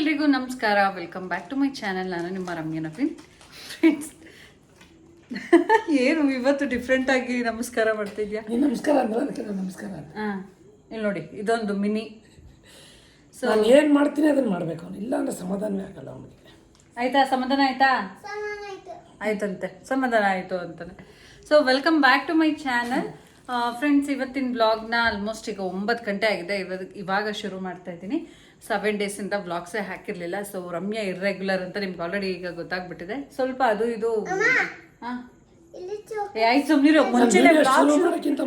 ಎಲ್ರಿಗೂ ನಮಸ್ಕಾರ. Welcome back to my channel ನಾನು ನಿಮ್ಮ ರಮ್ಯ ನವೀನ್. ಫ್ರೆಂಡ್ಸ್ ಏನು ಇವತ್ತು ಡಿಫ್ರೆಂಟ್ ಆಗಿ ನಮಸ್ಕಾರ ಮಾಡ್ತಿದ್ಯಾ ನೀನು ನಮಸ್ಕಾರ ಅಂದ್ರೆ ಅದಕ್ಕೆ ನಾನು ನಮಸ್ಕಾರ ಅಂದೆ. ಹಾಂ ಇಲ್ಲಿ ನೋಡಿ ಇದೊಂದು ಮಿನಿ. ಸೊ ನಾನು ಏನು ಮಾಡ್ತೀನಿ ಅದನ್ನ ಮಾಡಬೇಕು ಅವನು. ಇಲ್ಲ ಅಂದ್ರೆ ಸಮಾಧಾನವೇ ಆಗಲ್ಲ ಅವನಿಗೆ. ಆಯ್ತಾ? ಸಮಾಧಾನ ಆಯ್ತಾ? ಆಯ್ತಂತೆ. ಸಮಾಧಾನ ಆಯಿತು ಅಂತಾನೆ. So welcome back to my channel friends ಇವತ್ತಿನ ಬ್ಲಾಗ್ನ ಆಲ್ಮೋಸ್ಟ್ ಈಗ ಒಂಬತ್ತು ಗಂಟೆ ಆಗಿದೆ. ಇವಾಗ ಇವಾಗ ಶುರು ಮಾಡ್ತಾ ಇದ್ದೀನಿ. ಸೆವೆನ್ ಡೇಸಿಂದ ಬ್ಲಾಗ್ಸೇ ಹಾಕಿರಲಿಲ್ಲ. ಸೊ ರಮ್ಯಾ ಇರ್ರೆಗ್ಯುಲರ್ ಅಂತ ನಿಮ್ಗೆ ಆಲ್ರೆಡಿ ಈಗ ಗೊತ್ತಾಗ್ಬಿಟ್ಟಿದೆ. ಸ್ವಲ್ಪ ಅದು ಇದು ಹಾಂ ಆಯ್ತು ಸುಮ್ಮನಿರು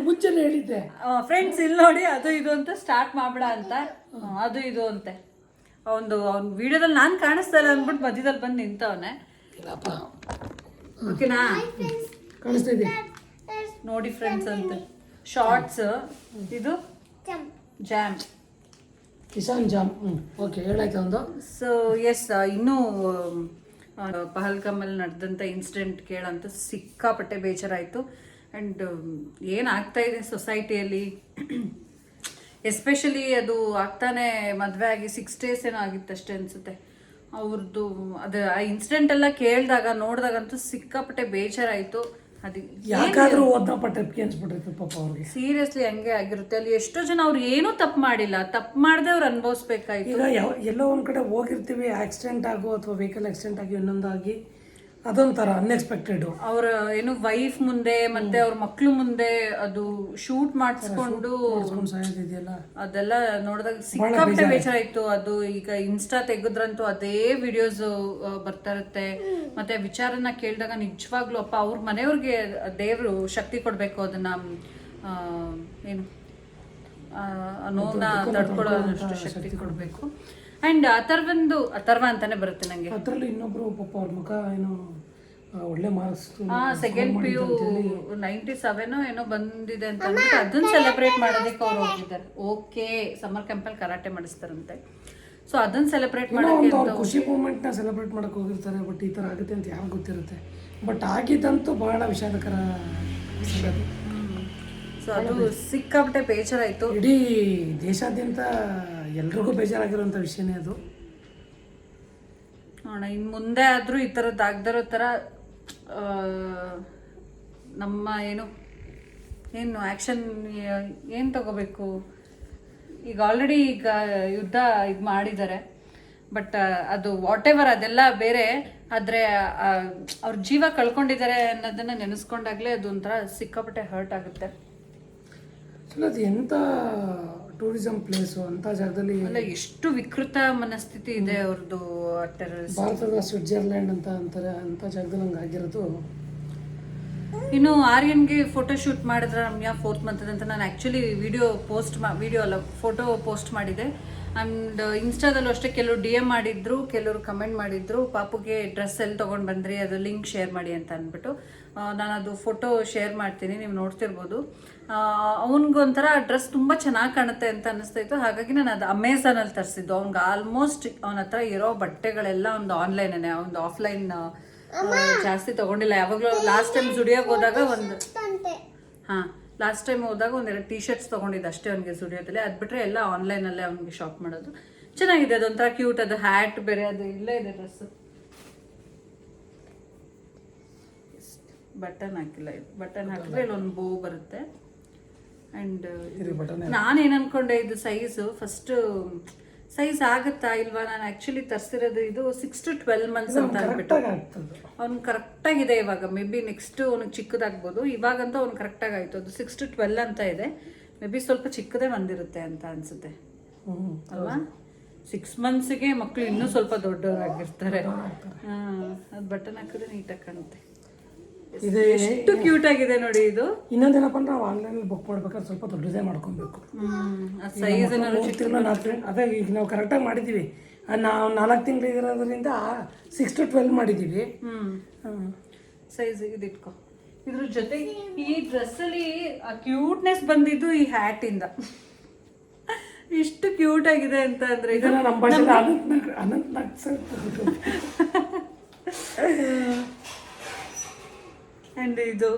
ಮುಂಚೆನೆ ಹೇಳಿದ್ದೆ. ಫ್ರೆಂಡ್ಸ್ ಇಲ್ಲಿ ನೋಡಿ ಅದು ಇದು ಅಂತ ಸ್ಟಾರ್ಟ್ ಮಾಡ್ಬೇಡ ಅಂತ. ಅದು ಇದು ಅಂತೆ. ಒಂದು ಅವ್ನ ವಿಡಿಯೋದಲ್ಲಿ ನಾನು ಕಾಣಿಸ್ತಾ ಇಲ್ಲ ಅಂದ್ಬಿಟ್ಟು ಮಧ್ಯದಲ್ಲಿ ಬಂದು ನಿಂತವನೆ. ಓಕೆನಾ ನೋಡಿ ಫ್ರೆಂಡ್ಸ್ ಅಂತ. ಶಾರ್ಟ್ಸ್ ಇದು? ಜಾಮ್ ಕಿಸಾನ್ ಜಾಮ್ ಹ್ಞೂ ಓಕೆ ಹೇಳಾಯ್ತು ಒಂದು? ಸೊ ಎಸ್ ಇನ್ನೂ ಪಹಲ್ಕಮಲ್ಲಿ ನಡೆದಂಥ ಇನ್ಸಿಡೆಂಟ್ ಕೇಳಂತ ಸಿಕ್ಕಾಪಟ್ಟೆ ಬೇಜಾರಾಯಿತು. ಆ್ಯಂಡ್ ಏನಾಗ್ತಾ ಇದೆ ಸೊಸೈಟಿಯಲ್ಲಿ ಎಸ್ಪೆಷಲಿ ಅದು ಆಗ್ತಾನೆ ಮದುವೆ ಆಗಿ ಸಿಕ್ಸ್ ಡೇಸ್ ಏನೋ ಆಗಿತ್ತಷ್ಟೇ ಅನ್ಸುತ್ತೆ. ಅವ್ರದ್ದು ಅದು ಆ ಇನ್ಸಿಡೆಂಟ್ ಎಲ್ಲ ಕೇಳಿದಾಗ ನೋಡಿದಾಗಂತೂ ಸಿಕ್ಕಾಪಟ್ಟೆ ಬೇಜಾರಾಯಿತು. ಅದು ಯಾಕಾದ್ರೂ ಓದ್ನಪ್ಪ ಟೆಪ್ಗೆ ಅನ್ಸ್ಬಿಟ್ಟಿರ್ತದೆ ಪಾಪ ಅವ್ರಿಗೆ. ಸೀರಿಯಸ್ಲಿ ಹಂಗೆ ಆಗಿರುತ್ತೆ. ಅಲ್ಲಿ ಎಷ್ಟೋ ಜನ ಅವ್ರು ಏನೂ ತಪ್ಪು ಮಾಡಿಲ್ಲ. ತಪ್ಪು ಮಾಡದೆ ಅವ್ರು ಅನುಭವಿಸ್ಬೇಕಾಯ್ತು. ಈಗ ಯಾವ ಎಲ್ಲೋ ಒಂದು ಕಡೆ ಹೋಗಿರ್ತೀವಿ ಆಕ್ಸಿಡೆಂಟ್ ಆಗೋ ಅಥವಾ ವೆಹಿಕಲ್ ಆಕ್ಸಿಡೆಂಟ್ ಆಗಿ ಇನ್ನೊಂದಾಗಿ. ಅದೊಂಥರ ಅನ್ಎಕ್ಸ್ಪೆಕ್ಟೆಡ್ ಅವ್ರ ಏನು ವೈಫ್ ಮುಂದೆ ಮತ್ತೆ ಅವ್ರ ಮಕ್ಳು ಮುಂದೆ ಅದು ಶೂಟ್ ಮಾಡಿಸ್ಕೊಂಡು ಸಾಯೋದಿದೆಯಲ್ಲ ಅದೆಲ್ಲ ನೋಡಿದಾಗ ಸಿಕ್ಕಾಪಟ್ಟೆ ಬೇಜಾರಾಯ್ತು. ಅದು ಈಗ ಇನ್ಸ್ಟಾ ತೆಗೆದ್ರಂತೂ ಅದೇ ವಿಡಿಯೋಸ್ ಬರ್ತಾ ಇರುತ್ತೆ. ಮತ್ತೆ ವಿಚಾರನ ಕೇಳಿದಾಗ ನಿಜವಾಗ್ಲೂ ಅಪ್ಪ ಅವ್ರ ಮನೆಯವ್ರಿಗೆ ದೇವರು ಶಕ್ತಿ ಕೊಡ್ಬೇಕು ಅದನ್ನ ಏನು ನೋವನ್ನ ತಡ್ಕೊಳ್ಳೋ ಶಕ್ತಿ ಕೊಡ್ಬೇಕು. ಅಂಡ್ ಅಥರ್ವಂದು ಅಥರ್ವ ಅಂತಾನೆ ಬರುತ್ತೆ ನಂಗೆ. ಅದರಲ್ಲಿ ಇನ್ನೊಬ್ರು ಪಾಪ ಅವ್ರ ಮುಖ ಏನೋ ಆ, ಒಳ್ಳೆ ಮಾರ್ಕ್ಸ್ ಹಾ second P U ninety seven ಏನೋ ಬಂದಿದೆ ಅಂತ ಅಂದ್ಬಿಟ್ಟು ಅದನ್ನ ಸೆಲೆಬ್ರೇಟ್ ಮಾಡೋದಕ್ಕೆ ಅವ್ರು ಹೋಗಿದ್ದಾರೆ. ಓಕೆ ಸಮ್ಮರ್ ಕ್ಯಾಂಪಲ್ಲಿ ಕರಾಟೆ ಮಾಡಿಸ್ತಾರಂತೆ. ಸೊ ಅದನ್ನ ಸೆಲೆಬ್ರೇಟ್ ಮಾಡೋಕೆ ಅವ್ರ ಖುಷಿ ಮೂಮೆಂಟ್ನ ಸೆಲೆಬ್ರೇಟ್ ಮಾಡೋಕೆ ಹೋಗಿರ್ತಾರೆ ಬಟ್ ಈ ಥರ ಆಗುತ್ತೆ ಅಂತ ಯಾವಾಗ ಗೊತ್ತಿರುತ್ತೆ. ಬಟ್ ಆಗಿದ್ದಂತೂ ಬಹಳ ವಿಷಾದಕರ ಸಂಗತಿ. ಸೊ ಅದು ಸಿಕ್ಕಾಪಟ್ಟೆ ಬೇಜಾರಾಯ್ತು. ಇಡೀ ದೇಶಾದ್ಯಂತ ಎಲ್ರಿಗೂ ಬೇಜಾರಾಗಿರುವಂಥ ವಿಷಯನೇ ಅದು. ನೋಡೋಣ ಇನ್ನು ಮುಂದೆ ಆದರೂ ಈ ಥರದ್ದು ಆಗದಿರೋ ಥರ ನಮ್ಮ ಏನು ಏನು ಆ್ಯಕ್ಷನ್ ಏನು ತಗೋಬೇಕು? ಈಗ ಆಲ್ರೆಡಿ ಈಗ ಯುದ್ಧ ಇದು ಮಾಡಿದ್ದಾರೆ. ಬಟ್ ಅದು ವಾಟ್ ಎವರ್ ಅದೆಲ್ಲ ಬೇರೆ ಆದರೆ ಅವ್ರ ಜೀವ ಕಳ್ಕೊಂಡಿದ್ದಾರೆ ಅನ್ನೋದನ್ನ ನೆನೆಸ್ಕೊಂಡಾಗಲೇ ಅದು ಒಂಥರ ಸಿಕ್ಕಾಪಟ್ಟೆ ಹರ್ಟ್ ಆಗುತ್ತೆ. ಅದು ಎಂಥ ಟೂರಿಸಂ ಪ್ಲೇಸು ಅಂತ ಜಾಗದಲ್ಲಿ ಅಲ್ಲ ಎಷ್ಟು ವಿಕೃತ ಮನಸ್ಥಿತಿ ಇದೆ ಅವ್ರದ್ದು ಭಾರತದ ಸ್ವಿಟ್ಜರ್ಲ್ಯಾಂಡ್ ಅಂತ ಅಂತಾರೆ ಅಂತ ಜಾಗದಲ್ಲಿ ಹಂಗೆ ಆಗಿರೋದು. ಇನ್ನು ಆರ್ಯನ್ಗೆ ಫೋಟೋ ಶೂಟ್ ಮಾಡಿದ್ರೆ ರಮ್ಯಾ ಫೋರ್ತ್ ಮಂತ್ ಅಂತ ನಾನು ಆ್ಯಕ್ಚುಲಿ ವಿಡಿಯೋ ಪೋಸ್ಟ್ ಮಾ ವಿಡಿಯೋ ಅಲ್ಲ ಫೋಟೋ ಪೋಸ್ಟ್ ಮಾಡಿದೆ. ಆ್ಯಂಡ್ ಇನ್ಸ್ಟಾದಲ್ಲೂ ಅಷ್ಟೇ ಕೆಲವರು ಡಿ ಎಂ ಮಾಡಿದ್ರು, ಕೆಲವರು ಕಮೆಂಟ್ ಮಾಡಿದ್ರು, ಪಾಪುಗೆ ಡ್ರೆಸ್ ಎಲ್ಲಿ ತೊಗೊಂಡು ಬಂದ್ರಿ, ಅದು ಲಿಂಕ್ ಶೇರ್ ಮಾಡಿ ಅಂತ ಅಂದ್ಬಿಟ್ಟು. ನಾನು ಅದು ಫೋಟೋ ಶೇರ್ ಮಾಡ್ತೀನಿ, ನೀವು ನೋಡ್ತಿರ್ಬೋದು. ಅವನಿಗೊಂಥರ ಡ್ರೆಸ್ ತುಂಬ ಚೆನ್ನಾಗಿ ಕಾಣುತ್ತೆ ಅಂತ ಅನ್ನಿಸ್ತಾ ಹಾಗಾಗಿ ನಾನು ಅದು ಅಮೆಝಾನಲ್ಲಿ ತರಿಸಿದ್ದು. ಅವ್ನಿಗೆ ಆಲ್ಮೋಸ್ಟ್ ಅವನ ಹತ್ರ ಇರೋ ಬಟ್ಟೆಗಳೆಲ್ಲ ಒಂದು ಆನ್ಲೈನೇ ಒಂದು ಆಫ್ಲೈನ್ ಜಾಸ್ತಿ ತಗೊಂಡಿಲ್ಲ. ಯಾವಾಗಲೂ ಲಾಸ್ಟ್ ಟೈಮ್ ಜುಡಿಯೋಗೆ ಹೋದಾಗ ಒಂದು ಹಾ ಲಾಸ್ಟ್ ಟೈಮ್ ಹೋದಾಗ ಒಂದೆರಡು ಟೀ ಶರ್ಟ್ಸ್ ತಗೊಂಡಿದ್ದ ಅಷ್ಟೇ ಅವನಿಗೆ ಸುಡಿಯೋದಲ್ಲಿ ಅದು ಬಿಟ್ಟರೆ ಎಲ್ಲ ಆನ್ಲೈನಲ್ಲೇ ಅವನಿಗೆ ಶಾಪ್ ಮಾಡೋದು. ಚೆನ್ನಾಗಿದೆ ಅದೊಂಥರ ಕ್ಯೂಟ್ ಅದು ಹ್ಯಾಟ್ ಬೇರೆ ಅದು ಇಲ್ಲೇ ಇದೆ ಡ್ರೆಸ್ ಬಟನ್ ಹಾಕಿಲ್ಲ. ಇದು ಬಟನ್ ಹಾಕಿದ್ರೆ ಇಲ್ಲೊಂದು ಬೋ ಬರುತ್ತೆ. ಆ್ಯಂಡ್ ಬಟನ್ ನಾನೇನು ಅನ್ಕೊಂಡೆ ಇದು ಸೈಜು ಫಸ್ಟು ಸೈಜ್ ಆಗುತ್ತಾ ಇಲ್ವಾ? ನಾನು ಆ್ಯಕ್ಚುಲಿ ತರಿಸಿರೋದು ಇದು ಸಿಕ್ಸ್ ಟು ಟ್ವೆಲ್ ಮಂತ್ಸ್ ಅಂತ ಅಂದ್ಬಿಟ್ಟು. ಅವ್ನು ಕರೆಕ್ಟಾಗಿದೆ ಇವಾಗ. ಮೇ ಬಿ ನೆಕ್ಸ್ಟ್ ಅವ್ನಿಗೆ ಚಿಕ್ಕದಾಗ್ಬೋದು. ಇವಾಗಂತೂ ಅವ್ನು ಕರೆಕ್ಟಾಗಿ ಆಯಿತು. ಅದು ಸಿಕ್ಸ್ ಟು ಟ್ವೆಲ್ ಅಂತ ಇದೆ. ಮೇ ಬಿ ಸ್ವಲ್ಪ ಚಿಕ್ಕದೇ ಬಂದಿರುತ್ತೆ ಅಂತ ಅನ್ಸುತ್ತೆ. ಅಲ್ವಾ? ಸಿಕ್ಸ್ ಮಂತ್ಸಿಗೆ ಮಕ್ಕಳು ಇನ್ನೂ ಸ್ವಲ್ಪ ದೊಡ್ಡವರಾಗಿರ್ತಾರೆ. ಹಾಂ ಅದು ಬಟನ್ ಹಾಕಿದ್ರೆ ನೀಟಾಗಿ ಕಾಣುತ್ತೆ. ಇದು ಎಷ್ಟು ಕ್ಯೂಟ್ ಆಗಿದೆ ನೋಡಿ ಇದು. ಇನ್ನೊಂದೇನಪ್ಪ ಅಂದ್ರೆ ನಾವು ಆನ್ಲೈನಲ್ಲಿ ಬುಕ್ ಮಾಡ್ಬೇಕಾದ್ರೆ ಸ್ವಲ್ಪ ದೊಡ್ಡದೇ ಮಾಡ್ಕೊಬೇಕು. ಅದೇ ಈಗ ನಾವು ಕರೆಕ್ಟಾಗಿ ಮಾಡಿದ್ದೀವಿ ಆ, ನಾವು ನಾಲ್ಕು ತಿಂಗಳು ಇರೋದ್ರಿಂದ ಸಿಕ್ಸ್ ಟು ಟ್ವೆಲ್ ಮಾಡಿದ್ದೀವಿ. ಸೈಜ್ ಇದಿಟ್ಕೊ ಇದ್ರ ಜೊತೆ ಈ ಡ್ರೆಸ್ಸಲ್ಲಿ ಆ ಕ್ಯೂಟ್ನೆಸ್ ಬಂದಿದ್ದು ಈ ಹ್ಯಾಟ್ ಇಂದ. ಇಷ್ಟು ಕ್ಯೂಟ್ ಆಗಿದೆ ಅಂತ ಅಂದ್ರೆ ಇದು ಇದನ್ನ ನಮ್ಮ ಭಾಷೆಲಿ ಅನಂತ್ ನಾಗ್ ಅನಂತ್ ಅಂಡ್ ಇದು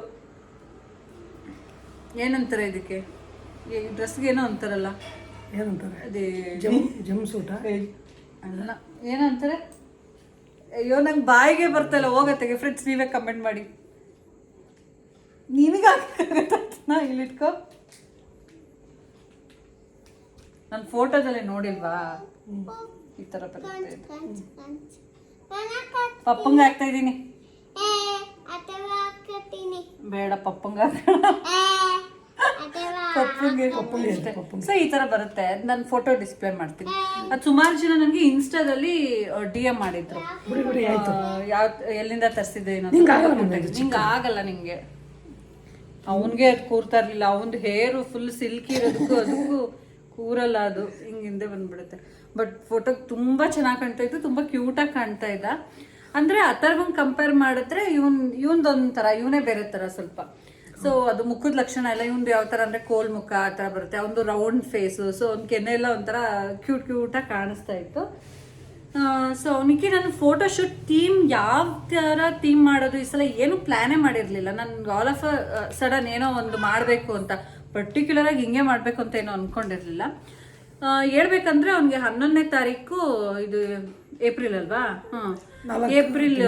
ಏನಂತಾರೆ ಇದಕ್ಕೆ? ಈ ಡ್ರೆಸ್ಗೆ ಏನೋ ಅಂತಾರಲ್ಲ. ಏನಂತಾರೆ? ಅದೇ ಜಮ್ ಜಮ್ ಸೂಟ ಅಲ್ಲ ಏನಂತಾರೆ? ಅಯ್ಯೋ ನಂಗೆ ಬಾಯಿಗೆ ಬರ್ತಲ್ಲ ಹೋಗತ್ತೆ ಫ್ರೆಂಡ್ಸ್ ನೀವೇ ಕಮೆಂಟ್ ಮಾಡಿ. ನಿನಗೆ ನಾ ಇಲ್ಲಿಟ್ಕೋ ನನ್ನ ಫೋಟೋದಲ್ಲಿ ನೋಡಿಲ್ವಾ? ಈ ಥರ ಬರುತ್ತೆ ಇದು. ಪಪ್ಪಂಗೆ ಹಾಕ್ತಾ ಇದ್ದೀನಿ. ಬೇಡ ಪಪ್ಪಂಗೆ ಪಪ್ಪಂಗೆ ಸೊ ಈ ತರ ಬರುತ್ತೆ. ನಾನು ಫೋಟೋ ಡಿಸ್ಪ್ಲೇ ಮಾಡ್ತೀನಿ. ಅದು ಸುಮಾರು ಜನ ನನಗೆ ಇನ್ಸ್ಟಾದಲ್ಲಿ ಡಿ ಎಂ ಮಾಡಿದ್ರು. ಯಾವ ಎಲ್ಲಿಂದ ತರಿಸಿದ್ದೆ ನಿಂಗೆ ಆಗಲ್ಲ ನಿಂಗೆ ಅವನ್ಗೆ ನಿಂಗೆ. ಅವನಿಗೆ ಅದು ಕೂರ್ತಾ ಇರ್ಲಿಲ್ಲ. ಅವನದು ಹೇರು ಫುಲ್ ಸಿಲ್ಕಿ ಇರೋದಕ್ಕೂ ಅದಕ್ಕೂ ಕೂರಲ್ಲ ಅದು. ಹಿಂಗೆ ಹಿಂದೆ ಬಂದ್ಬಿಡುತ್ತೆ. ಬಟ್ ಫೋಟೋ ತುಂಬಾ ಚೆನ್ನಾಗಿ ಕಾಣ್ತಾ ಇತ್ತು. ತುಂಬಾ ಕ್ಯೂಟಾಗಿ ಕಾಣ್ತಾ ಇದ್ದ. ಅಂದ್ರೆ ಅಥರ್ವಂಗ್ ಕಂಪೇರ್ ಮಾಡಿದ್ರೆ ಇವನ್ ಇವನ್ದೊಂಥರ ಇವನೇ ಬೇರೆ ತರ ಸ್ವಲ್ಪ. ಸೊ ಅದು ಮುಖದ ಲಕ್ಷಣ ಎಲ್ಲ ಇವ್ನು ಯಾವ ತರ ಅಂದ್ರೆ ಕೋಲ್ ಮುಖ ಆ ಥರ ಬರುತ್ತೆ. ಅವನದು ರೌಂಡ್ ಫೇಸು ಸೊ ಅವ್ನ ಕೆನ್ನೆ ಎಲ್ಲ ಒಂಥರ ಕ್ಯೂಟ್ ಕ್ಯೂಟಾಗಿ ಕಾಣಿಸ್ತಾ ಇತ್ತು. ಸೊ ಅವನಿಗೆ ನನ್ನ ಫೋಟೋಶೂಟ್ ಥೀಮ್ ಯಾವ ಥರ ಥೀಮ್ ಮಾಡೋದು ಈ ಸಲ ಏನು ಪ್ಲಾನೇ ಮಾಡಿರಲಿಲ್ಲ. ನಾನು ಆಲ್ ಆಫ್ ಸಡನ್ ಏನೋ ಒಂದು ಮಾಡಬೇಕು ಅಂತ. ಪರ್ಟಿಕ್ಯುಲರ್ ಆಗಿ ಹಿಂಗೆ ಮಾಡಬೇಕು ಅಂತ ಏನೋ ಅಂದ್ಕೊಂಡಿರಲಿಲ್ಲ ಹೇಳ್ಬೇಕಂದ್ರೆ ಅವನಿಗೆ ಹನ್ನೊಂದನೇ ತಾರೀಕು ಇದು ಏಪ್ರಿಲ್ ಅಲ್ವಾ? ಹಾಂ. ಏಪ್ರಿಲ್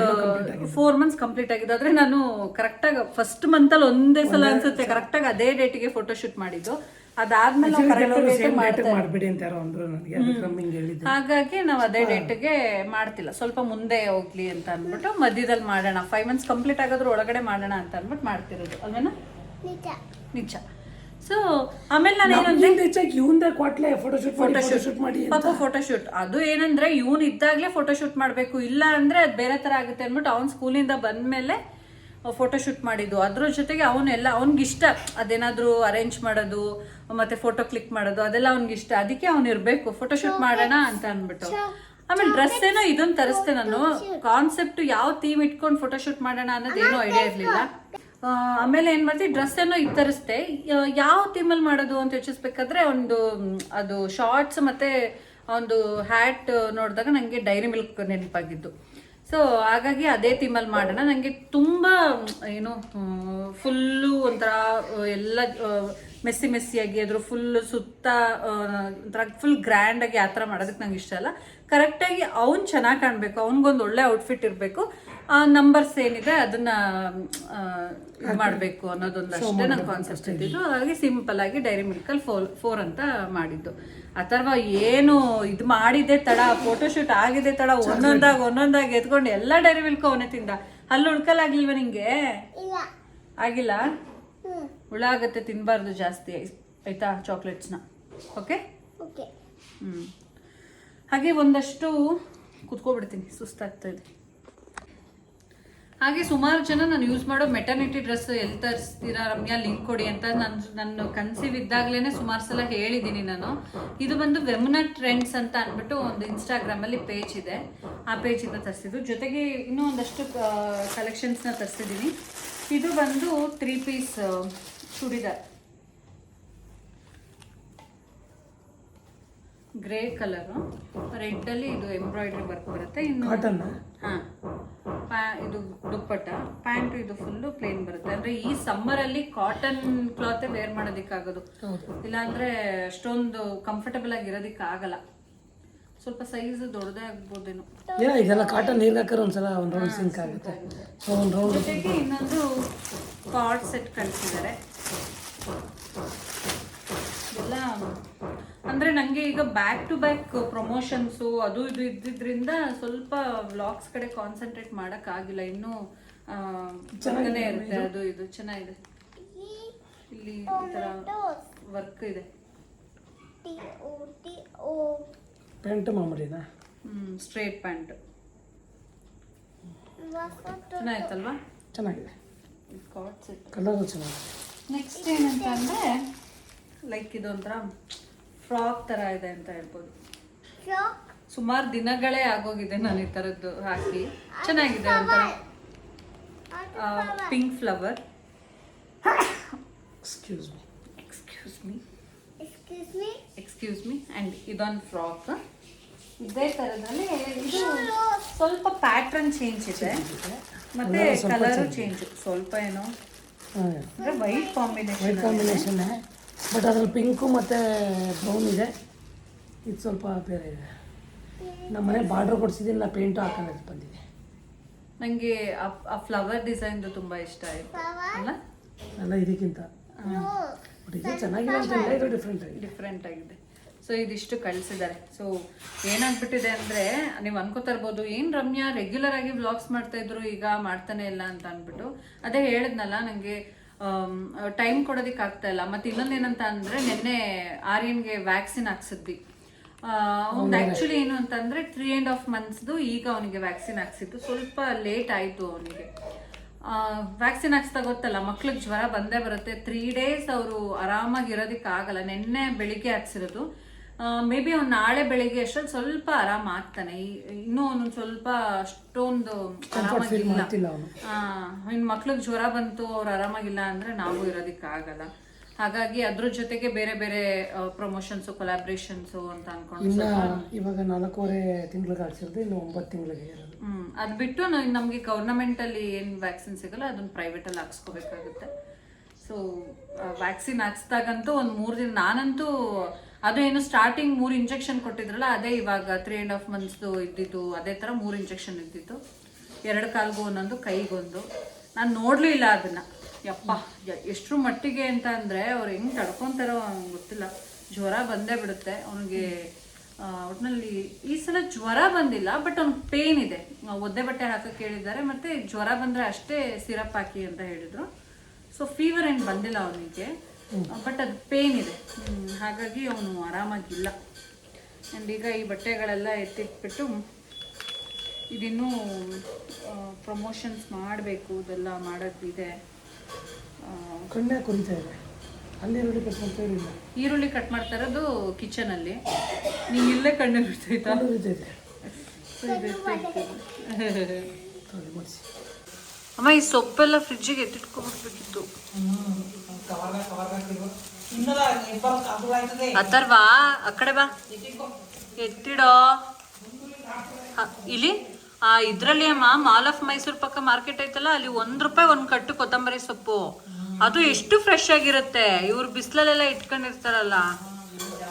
ಫೋರ್ ಮಂತ್ಸ್ ಕಂಪ್ಲೀಟ್ ಆಗಿದೆ. ಆದ್ರೆ ನಾನು ಕರೆಕ್ಟಾಗಿ ಫಸ್ಟ್ ಮಂತ್ ಅಲ್ಲಿ ಒಂದೇ ಸಲ ಅನ್ಸುತ್ತೆ. ಕರೆಕ್ಟಾಗಿ ಅದೇ ಡೇಟಿಗೆ ಫೋಟೋಶೂಟ್ ಮಾಡಿದ್ದು. ಅದಾದ್ಮೇಲೆ ಹಾಗಾಗಿ ನಾವು ಅದೇ ಡೇಟ್ಗೆ ಮಾಡ್ತಿಲ್ಲ. ಸ್ವಲ್ಪ ಮುಂದೆ ಹೋಗ್ಲಿ ಅಂತ ಅಂದ್ಬಿಟ್ಟು ಮಧ್ಯದಲ್ಲಿ ಮಾಡೋಣ. ಫೈವ್ ಮಂತ್ಸ್ ಕಂಪ್ಲೀಟ್ ಆಗೋದ್ರ ಒಳಗಡೆ ಮಾಡೋಣ ಅಂತ ಅಂದ್ಬಿಟ್ಟು ಮಾಡ್ತಿರೋದು. ಅಲ್ವೇನಾ? ನಿಜ. ಸೊ ಆಮೇಲೆ ನಾನು ಏನಂದ್ರೆ ಹೆಚ್ಚಾಗಿ ಕ್ವಾಟ್ಲೆ ಫೋಟೋಶೂಟ್ ಫೋಟೋಶೂಟ್ ಮಾಡಿ ಪಾಪ ಫೋಟೋಶೂಟ್ ಅದು ಏನಂದ್ರೆ ಇವನ್ ಇದ್ದಾಗ್ಲೇ ಫೋಟೋಶೂಟ್ ಮಾಡಬೇಕು. ಇಲ್ಲ ಅಂದ್ರೆ ಅದು ಬೇರೆ ತರ ಆಗುತ್ತೆ ಅಂದ್ಬಿಟ್ಟು ಅವ್ನ್ ಸ್ಕೂಲಿಂದ ಬಂದ್ಮೇಲೆ ಫೋಟೋಶೂಟ್ ಮಾಡಿದ್ದು. ಅದ್ರ ಜೊತೆಗೆ ಅವನೆಲ್ಲ ಅವ್ನಿಗೆ ಇಷ್ಟ ಅದೇನಾದ್ರೂ ಅರೇಂಜ್ ಮಾಡೋದು ಮತ್ತೆ ಫೋಟೋ ಕ್ಲಿಕ್ ಮಾಡೋದು ಅದೆಲ್ಲ ಅವ್ನಿಗೆ ಇಷ್ಟ ಅದಕ್ಕೆ ಅವ್ನು ಇರ್ಬೇಕು. ಫೋಟೋಶೂಟ್ ಮಾಡೋಣ ಅಂತ ಅಂದ್ಬಿಟ್ಟು ಆಮೇಲೆ ಡ್ರೆಸ್ ಏನೋ ಇದನ್ನ ತರಿಸ್ತೆ ನಾನು. ಕಾನ್ಸೆಪ್ಟ್ ಯಾವ ಥೀಮ್ ಇಟ್ಕೊಂಡು ಫೋಟೋಶೂಟ್ ಮಾಡೋಣ ಅನ್ನೋದು ಏನೂ ಐಡಿಯಾ ಇರಲಿಲ್ಲ. ಆಮೇಲೆ ಏನ್ ಮಾಡ್ತೀವಿ ಡ್ರೆಸ್ ಏನೋ ಇತ್ತರಿಸ್ತೆ ಯಾವ ಥೀಮ್ ಯಾವ ಥೀಮಲ್ಲಿ ಮಾಡೋದು ಅಂತ ಯೋಚಿಸ್ಬೇಕಾದ್ರೆ ಒಂದು, ಅದು ಶಾರ್ಟ್ಸ್ ಮತ್ತೆ ಒಂದು ಹ್ಯಾಟ್ ನೋಡಿದಾಗ ನನಗೆ ಡೈರಿ ಮಿಲ್ಕ್ ನೆನಪಾಗಿದ್ದು. ಸೊ ಹಾಗಾಗಿ ಅದೇ ಥೀಮಲ್ಲಿ ಮಾಡೋಣ. ನನಗೆ ತುಂಬ, ಏನು ಫುಲ್ಲು ಒಂಥರ ಎಲ್ಲ ಮೆಸ್ಸಿ ಮೆಸ್ಸಿಯಾಗಿ ಅದ್ರ ಫುಲ್ ಸುತ್ತ ಒಂಥರ ಫುಲ್ ಗ್ರ್ಯಾಂಡಾಗಿ ಆ ಥರ ಮಾಡೋದಕ್ಕೆ ನಂಗೆ ಇಷ್ಟ ಅಲ್ಲ. ಕರೆಕ್ಟಾಗಿ ಅವ್ನು ಚೆನ್ನಾಗಿ ಕಾಣಬೇಕು. ಅವ್ನಿಗೊಂದು ಒಳ್ಳೆ ಔಟ್ಫಿಟ್ ಇರಬೇಕು. ನಂಬರ್ಸ್ ಏನಿದೆ ಅದನ್ನ ಇದು ಮಾಡಬೇಕು ಅನ್ನೋದೊಂದು ಅಷ್ಟೇ ನನ್ನ ಕಾನ್ಸೆಪ್ಟ್ ಇದ್ದಿದ್ದು. ಹಾಗಾಗಿ ಸಿಂಪಲ್ ಆಗಿ ಡೈರಿ ಮಿಲ್ಕಲ್ಲಿ ಫೋರ್ ಫೋರ್ ಅಂತ ಮಾಡಿದ್ದು. ಅಥರ್ವ ಏನು ಇದು ಮಾಡಿದೆ ತಡ ಫೋಟೋಶೂಟ್ ಆಗಿದೆ ತಡ ಒಂದೊಂದಾಗಿ ಒಂದೊಂದಾಗಿ ಎತ್ಕೊಂಡು. ಎಲ್ಲ ಡೈರಿ ಮಿಲ್ಕ್ ಅವನೇ ತಿಂದ. ಅಲ್ಲಿ ಉಳ್ಕಲಾಗ್ಲಿಲ್ವ ನಿಂಗೆ? ಆಗಿಲ್ಲ? ಹುಳ ಆಗತ್ತೆ ತಿನ್ನಬಾರ್ದು ಜಾಸ್ತಿ ಆಯ್ತಾ ಚಾಕ್ಲೇಟ್ಸ್ನ ಓಕೆ ಹ್ಞೂ ಹಾಗೆ ಒಂದಷ್ಟು ಕುತ್ಕೊಬಿಡ್ತೀನಿ. ಸುಸ್ತಾಗ್ತಾ ಇದೆ. ಹಾಗೆ ಸುಮಾರು ಜನ ನಾನು ಯೂಸ್ ಮಾಡೋ ಮೆಟರ್ನಿಟಿ ಡ್ರೆಸ್ ಎಲ್ಲಿ ತರಿಸ್ತೀರಾ ರಮ್ಯಾ ಲಿಂಕ್ ಕೊಡಿ ಅಂತ ನಾನು, ನನ್ನ ಕನ್ಸೀವ್ ಸುಮಾರು ಸಲ ಹೇಳಿದ್ದೀನಿ ನಾನು. ಇದು ಬಂದು ವೆಮುನಾ ಟ್ರೆಂಡ್ಸ್ ಅಂತ ಅಂದ್ಬಿಟ್ಟು ಒಂದು ಇನ್ಸ್ಟಾಗ್ರಾಮಲ್ಲಿ ಪೇಜ್ ಇದೆ. ಆ ಪೇಜಿಂದ ತರಿಸಿದ್ದು. ಜೊತೆಗೆ ಇನ್ನೂ ಒಂದಷ್ಟು ಕಲೆಕ್ಷನ್ಸ್ನ ತರಿಸಿದ್ದೀನಿ ಇದು ಬಂದು three piece churidar. Grey colour. ರೆಡ್ಡಲ್ಲಿ ಇದು ಎಂಬ್ರಾಯ್ಡ್ರಿ ವರ್ಕ್ ಬರುತ್ತೆ. ಇನ್ನು ಕಾಟನ್ ಹಾಂ. ಪ್ಯಾ ಇದು ದುಪ್ಪಟ್ಟ. ಪ್ಯಾಂಟ್ ಇದು ಫುಲ್ಲು ಪ್ಲೇನ್ ಬರುತ್ತೆ. ಅಂದ್ರೆ ಈ ಸಮ್ಮರ್ ಅಲ್ಲಿ ಕಾಟನ್ ಕ್ಲಾತ್ ವೇರ್ ಮಾಡೋದಕ್ಕಾಗೋದು. ಆಗೋದು ಇಲ್ಲಾಂದ್ರೆ ಅಷ್ಟೊಂದು ಕಂಫರ್ಟಬಲ್ ಆಗಿ ಇರೋದಕ್ಕೆ ಆಗಲ್ಲ ಸ್ವಲ್ಪ ಸೈಜ್ ದೊಡ್ಡದೇ ಆಗ್ಬೋದೇನೋ. ಏನೋ ಇದೆಲ್ಲ ಕಾಟನ್ ನೀರು ಹಾಕಿದ್ರೆ ಒಂದ್ಸಲ ಒಂದು ರೌಂಡ್ ಸಿಂಕ್ ಆಗುತ್ತೆ. ಸೊ ಒಂದು ರೌಂಡ್ ಜೊತೆಗೆ ಇನ್ನೊಂದು ಕಾರ್ಡ್ ಸೆಟ್ ಕಳಿಸಿದ್ದಾರೆ. ಅಂದ್ರೆ ನಂಗೆ ಈಗ ಬ್ಯಾಕ್ ಟು ಬ್ಯಾಕ್ ಪ್ರಮೋಷನ್ಸು ಅದು ಇದು ಇದ್ದಿದ್ರಿಂದ ಸ್ವಲ್ಪ ವ್ಲಾಗ್ಸ್ ಕಡೆ ಕಾನ್ಸಂಟ್ರೇಟ್ ಆಗಿಲ್ಲ ಇನ್ನೂ ಚೆನ್ನಾಗೇ ಇರುತ್ತೆ. ಅದು ಇದು ಚೆನ್ನಾಗಿದೆ. ಇಲ್ಲಿ ಈ ಥರ ವರ್ಕ್ ಇದೆ. ಪ್ಯಾಂಟ್ ಮಾಮೂಲಿನಾ? ಹ್ಮ್ ಸ್ಟ್ರೇಟ್ ಪ್ಯಾಂಟ್ ಚೆನ್ನಾಗಿತ್ತಲ್ವಾ? ಕಲರು ಚೆನ್ನಾಗಿದೆ. ನೆಕ್ಸ್ಟ್ ಏನಂತ ಅಂದ್ರೆ ಲೈಕ್ ಇದೊಂಥರ ಫ್ರಾಕ್ ತರ ಇದೆ ಅಂತ ಹೇಳ್ಬೋದು. ಸುಮಾರು ದಿನಗಳೇ ಆಗೋಗಿದೆ ನಾನು ಈ ಥರದ್ದು ಹಾಕಿ. ಚೆನ್ನಾಗಿದೆ ಅಂತ pink flower excuse me excuse me excuse me and ಇದೊಂದು ಫ್ರಾಕ್ ಇದೇ ಥರದಲ್ಲಿ ಇದು ಸ್ವಲ್ಪ ಪ್ಯಾಟರ್ನ್ ಚೇಂಜ್ ಇದೆ. ಮತ್ತೆ ಕಲರು ಚೇಂಜ್ ಸ್ವಲ್ಪ ಏನೋ ಅಂದ್ರೆ white combination white combination but ಅದ್ರಲ್ಲಿ ಪಿಂಕು ಮತ್ತು ಬ್ರೌನ್ ಇದೆ. ಇದು ಸ್ವಲ್ಪ ಬೇರೆ ಇದೆ. ನಮ್ಮ ಮನೆ ಬಾರ್ಡ್ರ್ ಕೊಡಿಸಿದ್ದೀನಿ ನಾ ಪೇಂಟು ಹಾಕೋದು ಬಂದಿದೆ. ನನಗೆ ಆ ಫ್ಲವರ್ ಡಿಸೈನ್ದು ತುಂಬ ಇಷ್ಟ ಆಯಿತು. ಅಲ್ಲ? ಅಲ್ಲ ಇದಕ್ಕಿಂತ. ಬಟ್ ಇದು ಚೆನ್ನಾಗಿಲ್ಲ ಅಂತ ಇದು ಡಿಫ್ರೆಂಟ್ ಆಗಿದೆ. ಡಿಫ್ರೆಂಟ್ ಆಗಿದೆ. ಸೊ ಇದಿಷ್ಟು ಕಳಿಸಿದ್ದಾರೆ. ಸೊ ಏನಾಗ್ಬಿಟ್ಟಿದೆ ಅಂದರೆ ನೀವು ಅನ್ಕೋತಾ ಇರ್ಬೋದು ಏನು ರಮ್ಯಾ ರೆಗ್ಯುಲರ್ ಆಗಿ ವ್ಲಾಗ್ಸ್ ಮಾಡ್ತಾ ಇದ್ರು ಈಗ ಮಾಡ್ತಾನೆ ಇಲ್ಲ ಅಂತ ಅಂದ್ಬಿಟ್ಟು ಅದೇ ಹೇಳಿದ್ನಲ್ಲ ನನಗೆ ಟೈಮ್ ಕೊಡೋದಕ್ಕೆ ಆಗ್ತಾ ಇಲ್ಲ. ಮತ್ತೆ ಇನ್ನೊಂದೇನಂತ ಅಂದ್ರೆ ನಿನ್ನೆ ಆರ್ಯನ್ಗೆ ವ್ಯಾಕ್ಸಿನ್ ಹಾಕ್ಸಿದ್ವಿ. ಅವ್ನು ಆಕ್ಚುಲಿ ಏನು ಅಂತಂದರೆ ತ್ರೀ ಆ್ಯಂಡ್ ಹಾಫ್ ಮಂತ್ಸ್ದು ಈಗ ಅವನಿಗೆ ವ್ಯಾಕ್ಸಿನ್ ಹಾಕ್ಸಿದ್ದು. ಸ್ವಲ್ಪ ಲೇಟ್ ಆಯ್ತು ಅವನಿಗೆ. ವ್ಯಾಕ್ಸಿನ್ ಹಾಕ್ಸ್ತಾ ಗೊತ್ತಲ್ಲ ಮಕ್ಳಿಗೆ ಜ್ವರ ಬಂದೇ ಬರುತ್ತೆ. ತ್ರೀ ಡೇಸ್ ಅವರು ಆರಾಮಾಗಿ ಇರೋದಕ್ಕೆ ಆಗಲ್ಲ. ನಿನ್ನೆ ಬೆಳಿಗ್ಗೆ ಹಾಕ್ಸಿರೋದು. ಮೇ ಬಿ ಅವ್ನು ನಾಳೆ ಬೆಳಿಗ್ಗೆ ಅಷ್ಟೊಂದು ಸ್ವಲ್ಪ ಆರಾಮ ಆಗ್ತಾನೆ. ಇನ್ನೂ ಅವನು ಸ್ವಲ್ಪ ಅಷ್ಟೊಂದು ಆರಾಮಾಗಿಲ್ಲ. ಇನ್ನು ಮಕ್ಳಿಗೆ ಜ್ವರ ಬಂತು ಅವ್ರು ಆರಾಮಾಗಿಲ್ಲ ಅಂದ್ರೆ ನಾವು ಇರೋದಕ್ಕೆ ಆಗಲ್ಲ. ಹಾಗಾಗಿ ಅದ್ರ ಜೊತೆಗೆ ಬೇರೆ ಬೇರೆ ಪ್ರಮೋಷನ್ಸ್ ಕೊಲಾಬ್ರೇಷನ್ಸು ಅಂತ ಅನ್ಕೊಂಡು ಇವಾಗ ನಾಲ್ಕೂವರೆ ತಿಂಗಳಿಗೆ ಹಾಕ್ಸಿರೋದು ಇನ್ನು ಒಂಬತ್ತು ತಿಂಗಳಿಗೆ ಇರೋದು. ಹ್ಮ್ ಅದ್ ಬಿಟ್ಟು ನಮ್ಗೆ ನಮಗೆ ಗೌರ್ನಮೆಂಟ್ ಅಲ್ಲಿ ಏನ್ ವ್ಯಾಕ್ಸಿನ್ ಸಿಗಲ್ಲ ಅದನ್ನ ಪ್ರೈವೇಟ್ ಅಲ್ಲಿ ಹಾಕ್ಸ್ಕೋಬೇಕಾಗುತ್ತೆ. ಸೊ ವ್ಯಾಕ್ಸಿನ್ ಹಾಕ್ಸ್ದಾಗಂತೂ ಒಂದು ಮೂರು ದಿನ ನಾನಂತೂ ಅದು ಏನು ಸ್ಟಾರ್ಟಿಂಗ್ ಮೂರು ಇಂಜೆಕ್ಷನ್ ಕೊಟ್ಟಿದ್ರಲ್ಲ, ಅದೇ ಇವಾಗ ತ್ರೀ ಆ್ಯಂಡ್ ಹಾಫ್ ಮಂತ್ಸ್ದು ಇದ್ದಿದ್ದು, ಅದೇ ತರ ಮೂರು ಇಂಜೆಕ್ಷನ್ ಇದ್ದಿತ್ತು ಎರಡು ಕಾಲ್ಗೂ ಒಂದೊಂದು, ಕೈಗೊಂದು. ನಾನು ನೋಡಲಿಲ್ಲ ಅದನ್ನ. ಯಪ್ಪ ಎಷ್ಟು ಎಷ್ಟ್ರ ಮಟ್ಟಿಗೆ ಅಂತ ಅಂದರೆ ಅವ್ರು ಹೆಂಗೆ ತಡ್ಕೊತಾರೋ ಗೊತ್ತಿಲ್ಲ. ಜ್ವರ ಬಂದೇ ಬಿಡುತ್ತೆ. ಅವನಿಗೆ ಒಟ್ಟಿನಲ್ಲಿ ಈ ಸಲ ಜ್ವರ ಬಂದಿಲ್ಲ ಬಟ್ ಅವ್ನಿಗೆ ಪೇನ್ ಇದೆ. ಒದ್ದೆ ಬಟ್ಟೆ ಹಾಕೋಕ್ಕೆ ಹೇಳಿದ್ದಾರೆ, ಮತ್ತೆ ಜ್ವರ ಬಂದ್ರೆ ಅಷ್ಟೇ ಸಿರಪ್ ಹಾಕಿ ಅಂತ ಹೇಳಿದ್ರು. ಸೊ ಫೀವರ್ ಏನು ಬಂದಿಲ್ಲ ಅವನಿಗೆ. ಬಟ್ ಅದು ಪೇನ್ ಇದೆ. ಹಾಗಾಗಿ ಅವನು ಆರಾಮಾಗಿಲ್ಲ. ಆ್ಯಂಡ್ ಈಗ ಈ ಬಟ್ಟೆಗಳೆಲ್ಲ ಎತ್ತಿಟ್ಬಿಟ್ಟು ಇದಿನ್ನೂ ಪ್ರಮೋಷನ್ಸ್ ಮಾಡಬೇಕು ಇದೆಲ್ಲ ಮಾಡೋದಿದೆ. ಕಣ್ಣೇ ಕುರಿತಾ ಇದೆ. ಅಲ್ಲಿ ಈರುಳ್ಳಿ ಕಟ್ ಮಾಡ್ತಾ ಇರೋದು ಕಿಚನಲ್ಲಿ ನೀವು ಇಲ್ಲೇ ಕಣ್ಣು ಬಿಡ್ತೈತಾ ಅಮ್ಮ, ಈ ಸೊಪ್ಪೆಲ್ಲ ಫ್ರಿಜ್ಜಿಗೆ ಎತ್ತಿಟ್ಕೊಬಿಡ್ಬೇಕಿತ್ತು. ಅಥರ್ವಾ, ಆ ಕಡೆ ಬಾ. ಎತ್ತಿಡೋ. ಇಲ್ಲಿ? ಆ, ಇದ್ರಲ್ಲಿ ಅಮ್ಮ, ಮಾಲ್ ಆಫ್ ಮೈಸೂರು ಪಕ್ಕ ಮಾರ್ಕೆಟ್ ಐತಲ್ಲ, ಅಲ್ಲಿ ಒಂದ್ ರೂಪಾಯಿ ಒಂದ್ ಕಟ್ಟು ಕೊತ್ತಂಬರಿ ಸೊಪ್ಪು. ಅದು ಎಷ್ಟು ಫ್ರೆಶ್ ಆಗಿರುತ್ತೆ. ಇವ್ರು ಬಿಸಿಲಲ್ಲೆಲ್ಲ ಇಟ್ಕೊಂಡಿರ್ತಾರಲ್ಲ.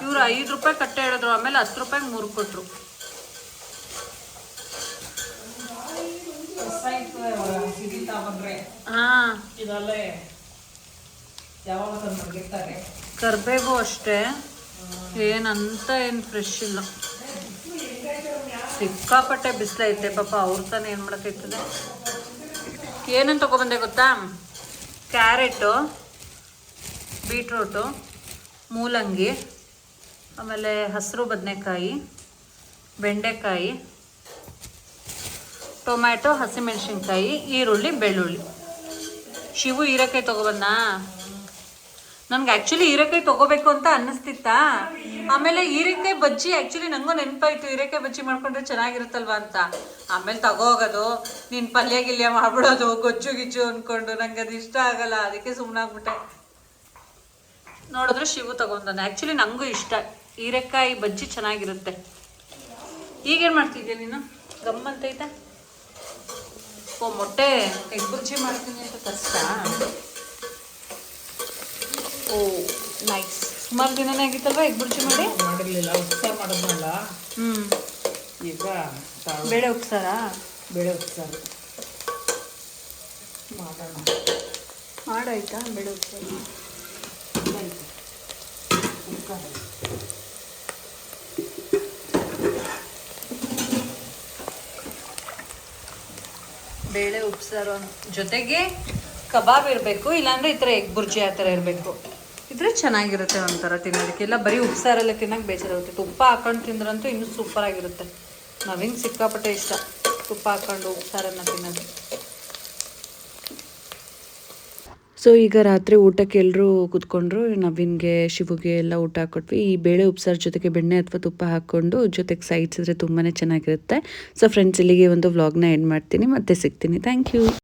ಇವ್ರು ಐದು ರೂಪಾಯಿ ಕಟ್ಟೆ ಹೇಳಿದ್ರು, ಆಮೇಲೆ ಹತ್ತು ರೂಪಾಯಿಗೆ ಮೂರು ಕೊಟ್ರು ಹಾ ಇದಲ್ಲೇ ಯಾವಾಗ ತಂದು ಮಡಗಿರ್ತಾರೆ ಕರ್ಬೇವು ಅಷ್ಟೇ. ಏನಂತ ಏನು ಫ್ರೆಶ್ ಇಲ್ಲ. ಸಿಕ್ಕಾಪಟ್ಟೆ ಬಿಸಿಲೈತೆ ಪಾಪ ಅವ್ರ ತಾನೇ ಏನು ಮಾಡೋಕ್ಕೈತದೆ ಏನಂತ ತೊಗೊಬಂದೆ ಗೊತ್ತಾ? ಕ್ಯಾರೆಟು ಬೀಟ್ರೂಟು ಮೂಲಂಗಿ ಆಮೇಲೆ ಹಸಿರು ಬದನೆಕಾಯಿ ಬೆಂಡೆಕಾಯಿ ಟೊಮ್ಯಾಟೊ, ಹಸಿಮೆಣಸಿನ್ಕಾಯಿ, ಈರುಳ್ಳಿ, ಬೆಳ್ಳುಳ್ಳಿ. ಶಿವು ಹೀರೆಕಾಯಿ ತಗೊಬಂದಾ? ನನ್ಗೆ ಆಕ್ಚುಲಿ ಹೀರೆಕಾಯಿ ತಗೋಬೇಕು ಅಂತ ಅನ್ನಿಸ್ತಿತ್ತಾ? ಆಮೇಲೆ ಹೀರೆಕಾಯಿ ಬಜ್ಜಿ ಆಕ್ಚುಲಿ ನನಗೂ ನೆನಪಾಯ್ತು. ಹೀರೆಕಾಯಿ ಬಜ್ಜಿ ಮಾಡ್ಕೊಂಡ್ರೆ ಚೆನ್ನಾಗಿರುತ್ತಲ್ವಾ ಅಂತ. ಆಮೇಲೆ ತಗೋಗೋದು ನೀನು ಪಲ್ಯ ಗಿಲ್ಯ ಮಾಡ್ಬಿಡೋದು, ಗೊಜ್ಜು ಗಿಜ್ಜು ಅಂದ್ಕೊಂಡು ನಂಗೆ ಅದು ಇಷ್ಟ ಆಗಲ್ಲ. ಅದಕ್ಕೆ ಸುಮ್ಮನಾಗ್ಬಿಟ್ಟೆ ನೋಡಿದ್ರೆ ಶಿವು ತಗೊಂಡಾನೆ. ಆ್ಯಕ್ಚುಲಿ ನನಗೂ ಇಷ್ಟ. ಹೀರೆಕಾಯಿ ಬಜ್ಜಿ ಚೆನ್ನಾಗಿರುತ್ತೆ. ಈಗೇನು ಮಾಡ್ತಿದ್ಯಾ ನೀನು? ಗಮ್ಮಂತೈತಾ ಓ ಮೊಟ್ಟೆ ಎಗ್ ಬುರ್ಜಿ ಮಾಡ್ತೀನಿ ಅಂತ ಕಷ್ಟ ಓ ನೈಸ್. ಸುಮಾರು ದಿನನೇ ಆಗಿತ್ತಲ್ವಾ ಎಗ್ ಬುರ್ಜಿ ಮಾಡಿ? ಮಾಡಿರ್ಲಿಲ್ಲ. ಉಪ್ಸಾರು ಮಾಡಿದ್ನಲ್ಲ. ಹ್ಮ್. ಈಗ ಬೇಳೆ ಉಪ್ಸಾರಾ? ಬೇಳೆ ಉಪ್ಸಾರು. ಮಾಡೋಣ. ಮಾಡಾಯ್ತಾ ಬೇಳೆ ಉಪ್ಸಾರು. ಬೇಳೆ ಉಪ್ಸಾರು ಜೊತೆಗೆ ಕಬಾಬ್ ಇರಬೇಕು, ಇಲ್ಲಾಂದ್ರೆ ಈ ಥರ ಎಗ್ ಬುರ್ಜಿ ಆ ಥರ ಇರಬೇಕು. ಇದ್ರೆ ಚೆನ್ನಾಗಿರುತ್ತೆ ಒಂಥರ ತಿನ್ನೋದಕ್ಕೆ. ಇಲ್ಲ ಬರೀ ಉಪ್ಸಾರೆಲ್ಲ ತಿನ್ನಕ್ಕೆ ಬೇಜಾರಾಗುತ್ತೆ. ತುಪ್ಪ ಹಾಕೊಂಡು ತಿಂದ್ರಂತೂ ಇನ್ನೂ ಸೂಪರ್ ಆಗಿರುತ್ತೆ ನಾವಿನ್ ಸಿಕ್ಕಾಪಟ್ಟೆ ಇಷ್ಟ. ತುಪ್ಪ ಹಾಕೊಂಡು ಉಪ್ಸಾರನ್ನ ತಿನ್ನೋದು. ಸೊ ಈಗ ರಾತ್ರಿ ಊಟಕ್ಕೆ ಎಲ್ಲರೂ ಕುತ್ಕೊಂಡ್ರು, ನವೀನ್ಗೆ, ಶಿವುಗೆ ಎಲ್ಲ ಊಟ ಹಾಕೊಟ್ವಿ. ಈ ಬೇಳೆ ಉಪ್ಸಾರು ಜೊತೆಗೆ ಬೆಣ್ಣೆ ಅಥವಾ ತುಪ್ಪ ಹಾಕ್ಕೊಂಡು ಜೊತೆಗೆ ಸೈಡ್ಸಿದ್ರೆ ತುಂಬಾ ಚೆನ್ನಾಗಿರುತ್ತೆ. ಸೊ ಫ್ರೆಂಡ್ಸ್ ಇಲ್ಲಿಗೆ ಒಂದು ವ್ಲಾಗ್ನ ಎಂಡ್ ಮಾಡ್ತೀನಿ. ಮತ್ತೆ ಸಿಗ್ತೀನಿ. Thank you